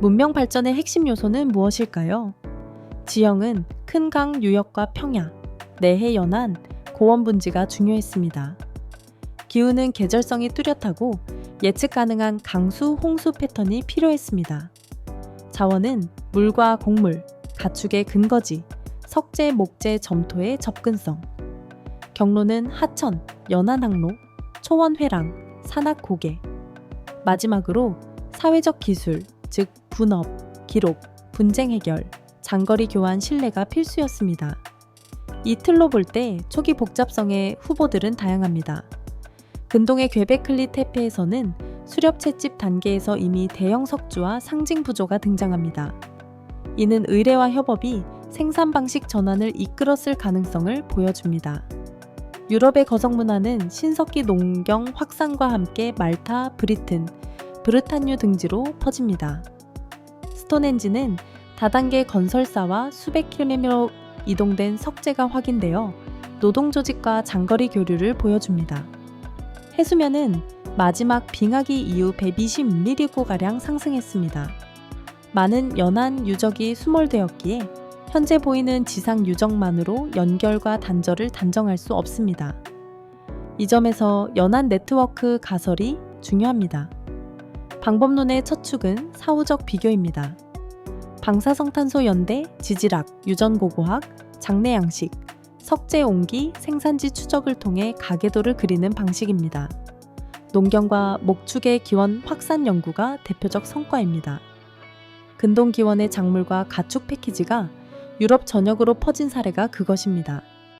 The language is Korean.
문명 발전의 핵심 요소는 무엇일까요? 지형은 큰 강 유역과 평야, 내해 연안, 고원 분지가 중요했습니다. 기후는 계절성이 뚜렷하고 예측 가능한 강수, 홍수 패턴이 필요했습니다. 자원은 물과 곡물, 가축의 근거지, 석재, 목재, 점토의 접근성. 경로는 하천, 연안항로, 초원회랑, 산악고개. 마지막으로 사회적 기술, 즉 분업, 기록, 분쟁 해결, 장거리 교환 신뢰가 필수였습니다. 이 틀로 볼 때 초기 복잡성의 후보들은 다양합니다. 근동의 괴베클리 테페에서는 수렵 채집 단계에서 이미 대형 석주와 상징 부조가 등장합니다. 이는 의뢰와 협업이 생산 방식 전환을 이끌었을 가능성을 보여줍니다. 유럽의 거성 문화는 신석기 농경 확산과 함께 말타, 브리튼, 브르탄유 등지로 퍼집니다. 스톤헨지는 다단계 건설사와 수백 킬로미터 이동된 석재가 확인되어 노동 조직과 장거리 교류를 보여줍니다. 해수면은 마지막 빙하기 이후 120mm가량 상승했습니다. 많은 연안 유적이 수몰되었기에 현재 보이는 지상 유적만으로 연결과 단절을 단정할 수 없습니다. 이 점에서 연안 네트워크 가설이 중요합니다. 방법론의 첫 축은 사후적 비교입니다. 방사성탄소 연대, 지질학, 유전고고학, 장내 양식, 석재 옹기, 생산지 추적을 통해 가계도를 그리는 방식입니다. 농경과 목축의 기원 확산 연구가 대표적 성과입니다. 근동 기원의 작물과 가축 패키지가 유럽 전역으로 퍼진 사례가 그것입니다.